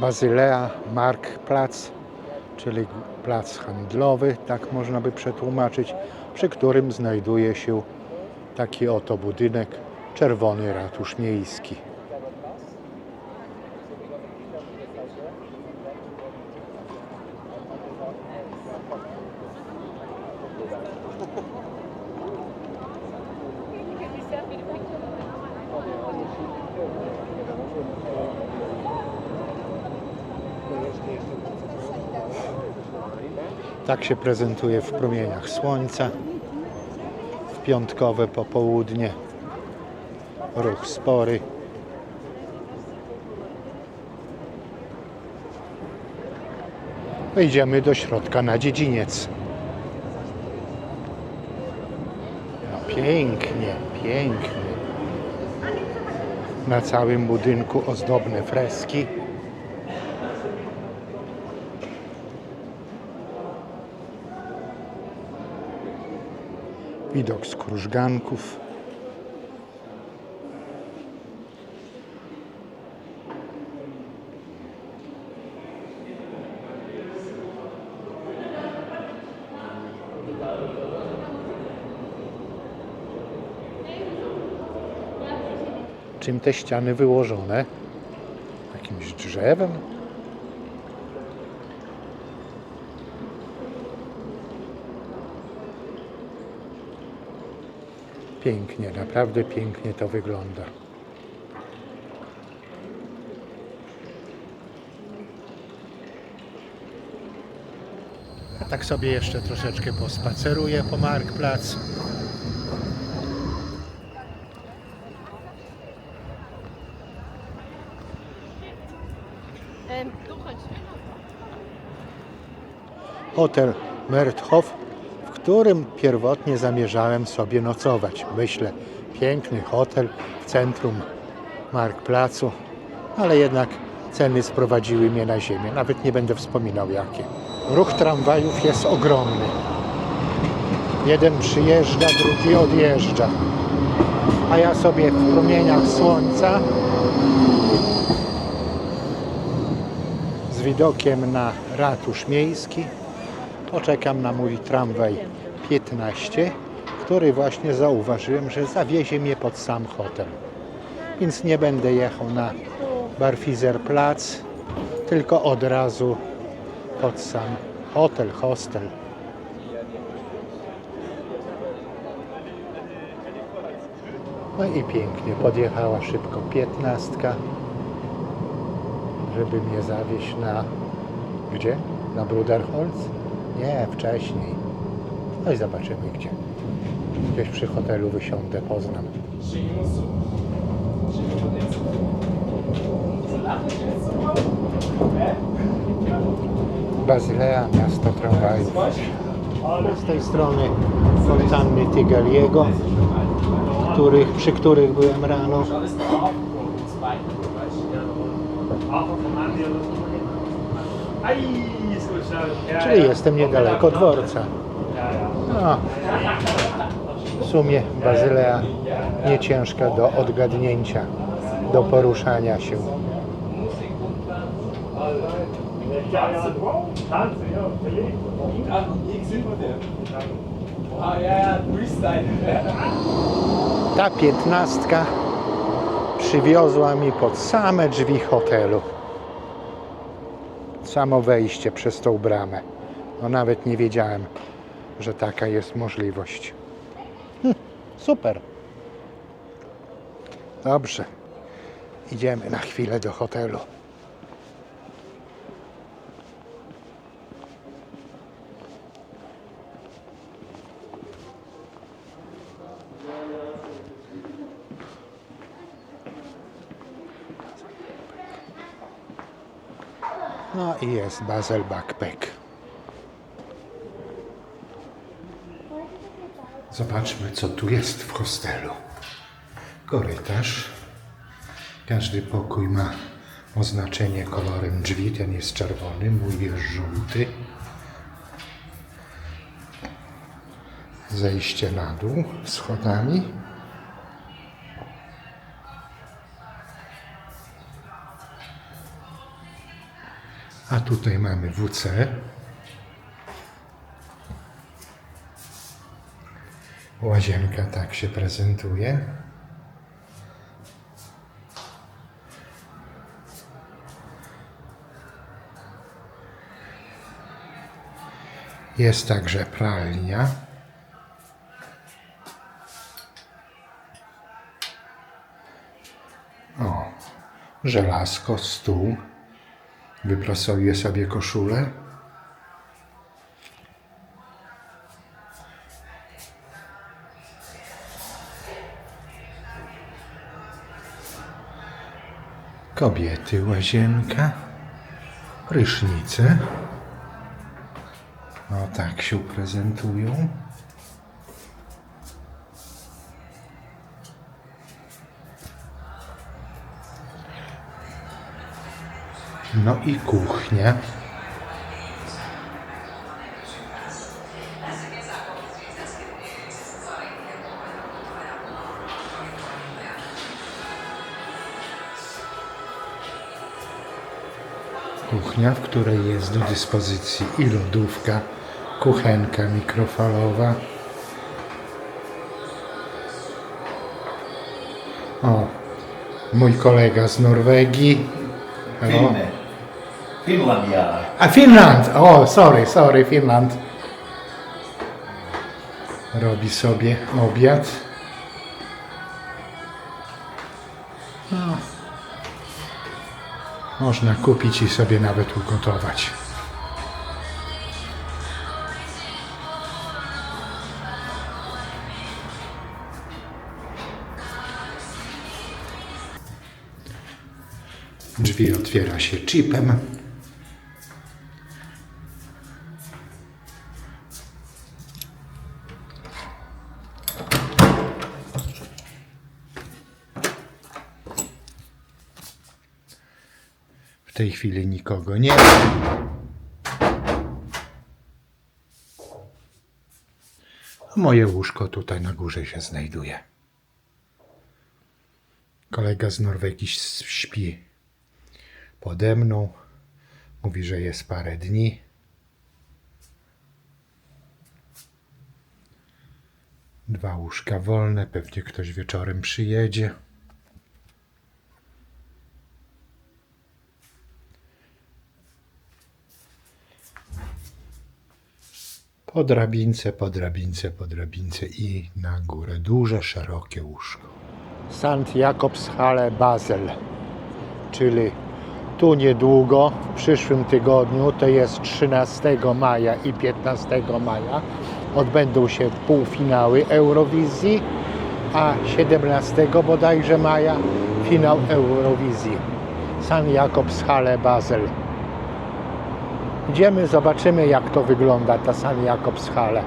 Bazylea Marktplatz, czyli plac handlowy, tak można by przetłumaczyć, przy którym znajduje się taki oto budynek, Czerwony Ratusz Miejski. Tak się prezentuje w promieniach słońca. W piątkowe popołudnie. Ruch spory. Wejdziemy do środka na dziedziniec. No pięknie, pięknie. Na całym budynku ozdobne freski. Widok z krużganków. Czym te ściany wyłożone? Jakimś drzewem? Pięknie, naprawdę pięknie to wygląda. A tak sobie jeszcze troszeczkę pospaceruję po kannst. Hotel Merthof, którym pierwotnie zamierzałem sobie nocować. Myślę, piękny hotel w centrum Marktplacu, ale jednak ceny sprowadziły mnie na ziemię. Nawet nie będę wspominał jakie. Ruch tramwajów jest ogromny. Jeden przyjeżdża, drugi odjeżdża. A ja sobie w promieniach słońca z widokiem na ratusz miejski poczekam na mój tramwaj 15, który właśnie zauważyłem, że zawiezie mnie pod sam hotel. Więc nie będę jechał na Barfizer Plac, tylko od razu pod sam hotel, hostel. No i pięknie, podjechała szybko piętnastka, żeby mnie zawieźć na... Gdzie? Na Bruderholz? Nie, wcześniej. No i zobaczymy gdzie. Gdzieś przy hotelu wysiądę, poznam. Bazylea, miasto tramwajów. Z tej strony fontanny Tigaliego, których, przy których byłem rano. Czyli jestem niedaleko dworca. No, w sumie Bazylea nie ciężka do odgadnięcia, do poruszania się. Ta piętnastka przywiozła mi pod same drzwi hotelu. Samo wejście przez tą bramę. No nawet nie wiedziałem, że taka jest możliwość. Hm, super. Dobrze. Idziemy na chwilę do hotelu. I jest Basel Backpack. Zobaczmy, co tu jest w hostelu. Korytarz. Każdy pokój ma oznaczenie kolorem drzwi. Ten jest czerwony, mój jest żółty. Zejście na dół schodami. A tutaj mamy WC. Łazienka tak się prezentuje. Jest także pralnia. O, żelazko, stół. Wyprasowie sobie koszulę. Kobiety, łazienka, prysznice. O tak się prezentują. No i kuchnia. Kuchnia, w której jest do dyspozycji i lodówka, kuchenka mikrofalowa. O, mój kolega z Norwegii. Halo. Finlandia. A Finland! O, sorry, sorry, Finland. Robi sobie obiad. No. Można kupić i sobie nawet ugotować. Drzwi otwiera się chipem. Tej chwili nikogo nie ma. Moje łóżko tutaj na górze się znajduje. Kolega z Norwegii śpi pode mną. Mówi, że jest parę dni. Dwa łóżka wolne, pewnie ktoś wieczorem przyjedzie. Po drabince, po drabince, po drabince i na górę. Duże, szerokie łóżko. St. Jakobshalle Basel, czyli tu niedługo, w przyszłym tygodniu, to jest 13 maja i 15 maja, odbędą się półfinały Eurowizji, a 17 bodajże maja finał Eurowizji. St. Jakobshalle Basel. Idziemy, zobaczymy jak to wygląda, ta St. Jakobshalle.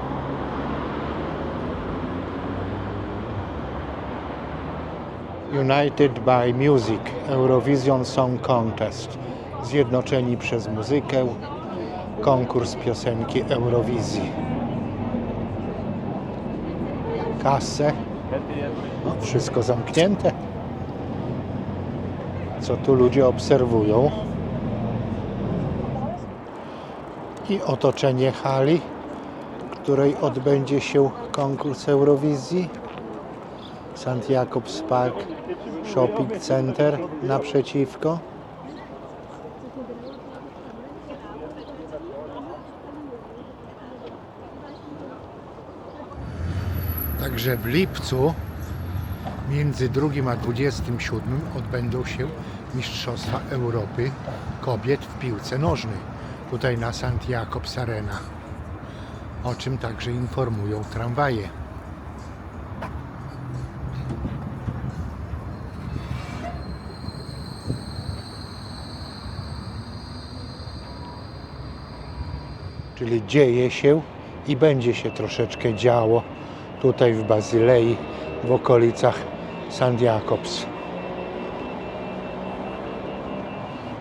United by Music Eurovision Song Contest. Zjednoczeni przez muzykę. Konkurs piosenki Eurowizji. Kasę. No, wszystko zamknięte. Co tu ludzie obserwują? I otoczenie hali, w której odbędzie się konkurs Eurowizji. St. Jakobs Park Shopping Center naprzeciwko. Także w lipcu między 2 a 27 odbędą się Mistrzostwa Europy kobiet w piłce nożnej tutaj na St. Jakobs Arena. O czym także informują tramwaje. Czyli dzieje się i będzie się troszeczkę działo tutaj w Bazylei, w okolicach St. Jakobs.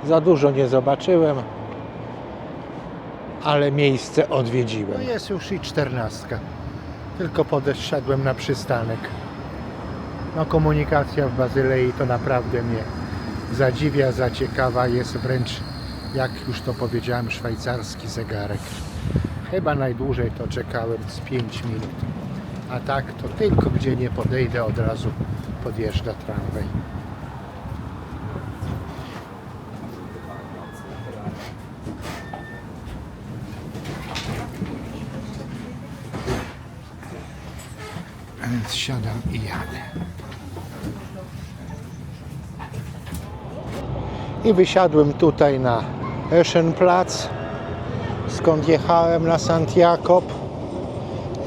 Za dużo nie zobaczyłem, ale miejsce odwiedziłem. No jest już i czternastka. Tylko podeszedłem na przystanek. No komunikacja w Bazylei to naprawdę mnie zadziwia, zaciekawa, jest wręcz jak już to powiedziałem, szwajcarski zegarek. Chyba najdłużej to czekałem z 5 minut. A tak to tylko gdzie nie podejdę od razu podjeżdża tramwaj. Więc siadam i jadę. I wysiadłem tutaj na Eschenplatz, skąd jechałem na St. Jakob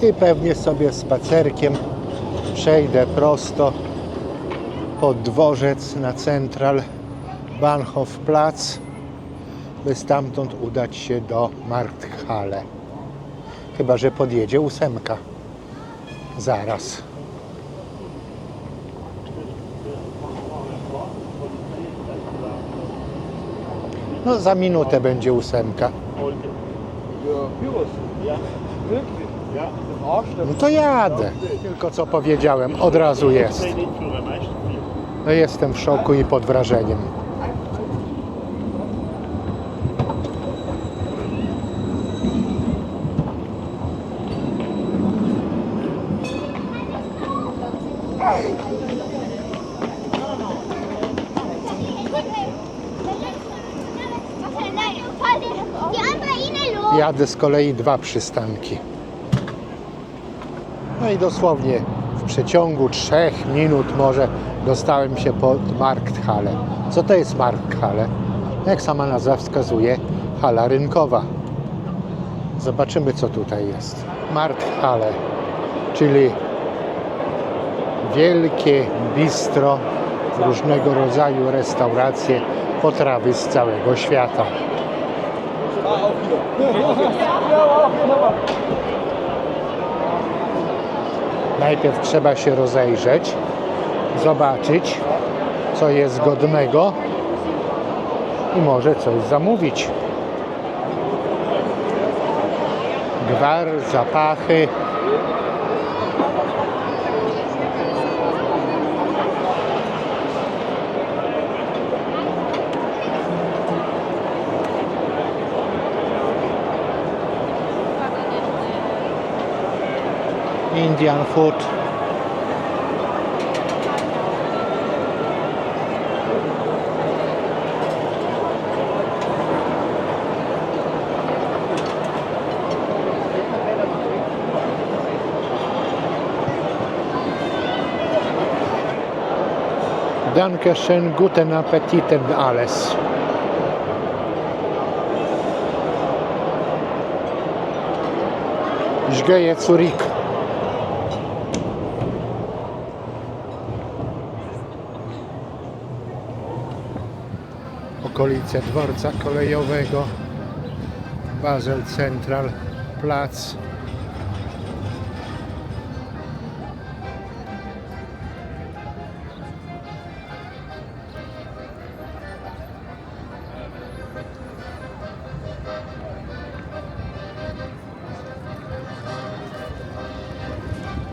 i pewnie sobie spacerkiem przejdę prosto pod dworzec na Central Bahnhofplatz, by stamtąd udać się do Markthalle. Chyba, że podjedzie ósemka. Zaraz. No za minutę będzie ósemka. No to jadę. Tylko co powiedziałem, od razu jest. No jestem w szoku i pod wrażeniem. Jadę z kolei dwa przystanki. No i dosłownie w przeciągu trzech minut może dostałem się pod Markthalle. Co to jest Markthalle? Jak sama nazwa wskazuje, hala rynkowa. Zobaczymy co tutaj jest. Markthalle, czyli wielkie bistro, różnego rodzaju restauracje, potrawy z całego świata. Najpierw trzeba się rozejrzeć, zobaczyć, co jest godnego i może coś zamówić. Gwar, zapachy. Indian food. Dankeschön, guten Appetit und alles. Ich gehe zurück. Okolice dworca kolejowego Basel Central Plac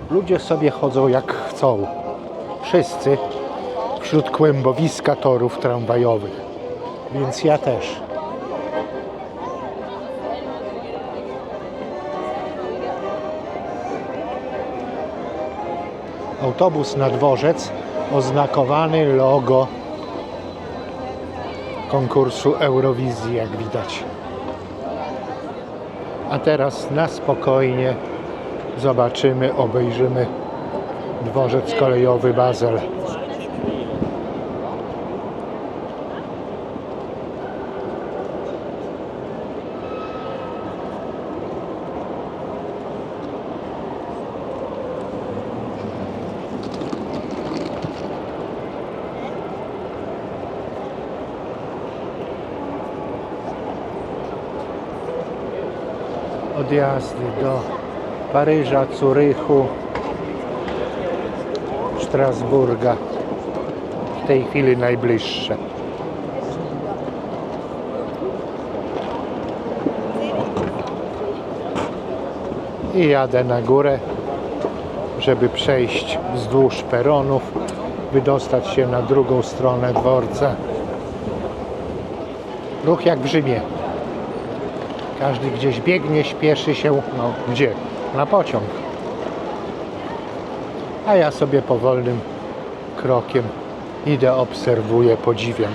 Ludzie sobie chodzą jak chcą. Wszyscy wśród kłębowiska torów tramwajowych. Więc ja też. Autobus na dworzec oznakowany logo konkursu Eurowizji, jak widać. A teraz na spokojnie zobaczymy, obejrzymy dworzec kolejowy Basel. Odjazdy do Paryża, Curychu, Strasburga. W tej chwili najbliższe. I jadę na górę, żeby przejść wzdłuż peronów, wydostać się na drugą stronę dworca. Ruch jak w Rzymie. Każdy gdzieś biegnie, śpieszy się. No gdzie? Na pociąg. A ja sobie powolnym krokiem idę, obserwuję, podziwiam.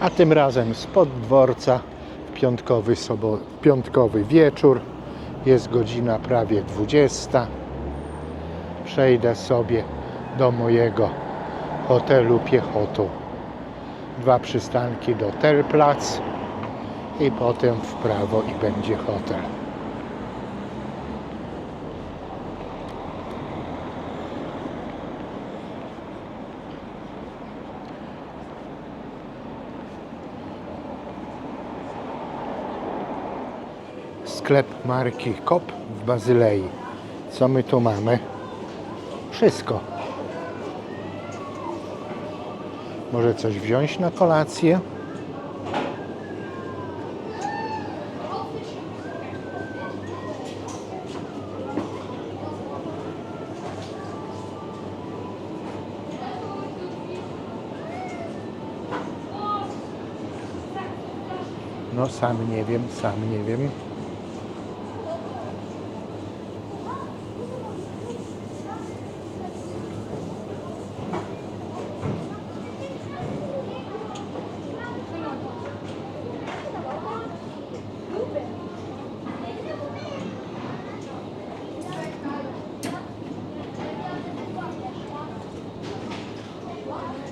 A tym razem spod dworca w piątkowy, sobo, piątkowy wieczór. Jest godzina prawie 20. Przejdę sobie do mojego hotelu piechotą. Dwa przystanki do Telplac i potem w prawo i będzie hotel. Sklep marki KOP w Bazylei. Co my tu mamy? Wszystko. Może coś wziąć na kolację? No sam nie wiem, sam nie wiem.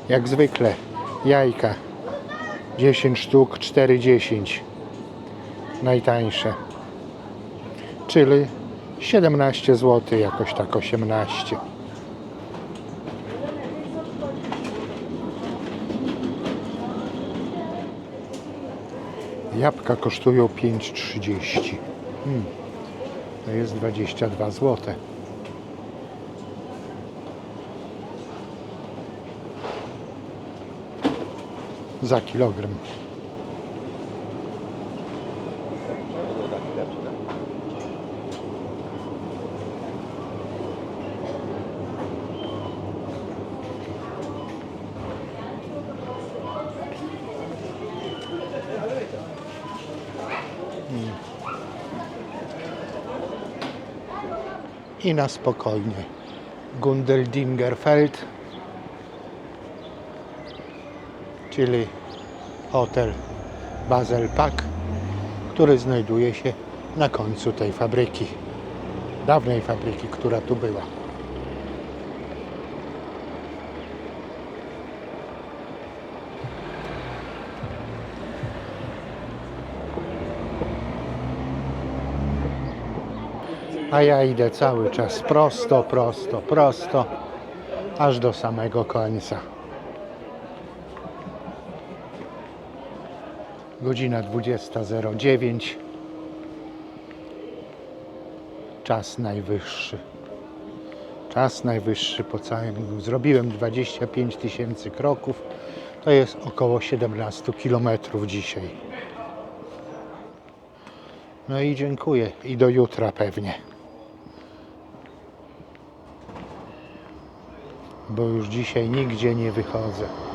Jak zwykle jajka. 10 sztuk 4,10 najtańsze. Czyli 17 zł jakoś tak 18 jabłka kosztują 5,30 hmm. to jest 22 zł za kilogram i na spokojnie. Gundeldingerfeld, czyli hotel Basel który znajduje się na końcu tej fabryki, dawnej fabryki, która tu była. A ja idę cały czas prosto, prosto, prosto, aż do samego końca. Godzina 20.09. Czas najwyższy. Czas najwyższy po całym. Zrobiłem 25 tysięcy kroków. To jest około 17 kilometrów dzisiaj. No i dziękuję. I do jutra pewnie. Bo już dzisiaj nigdzie nie wychodzę.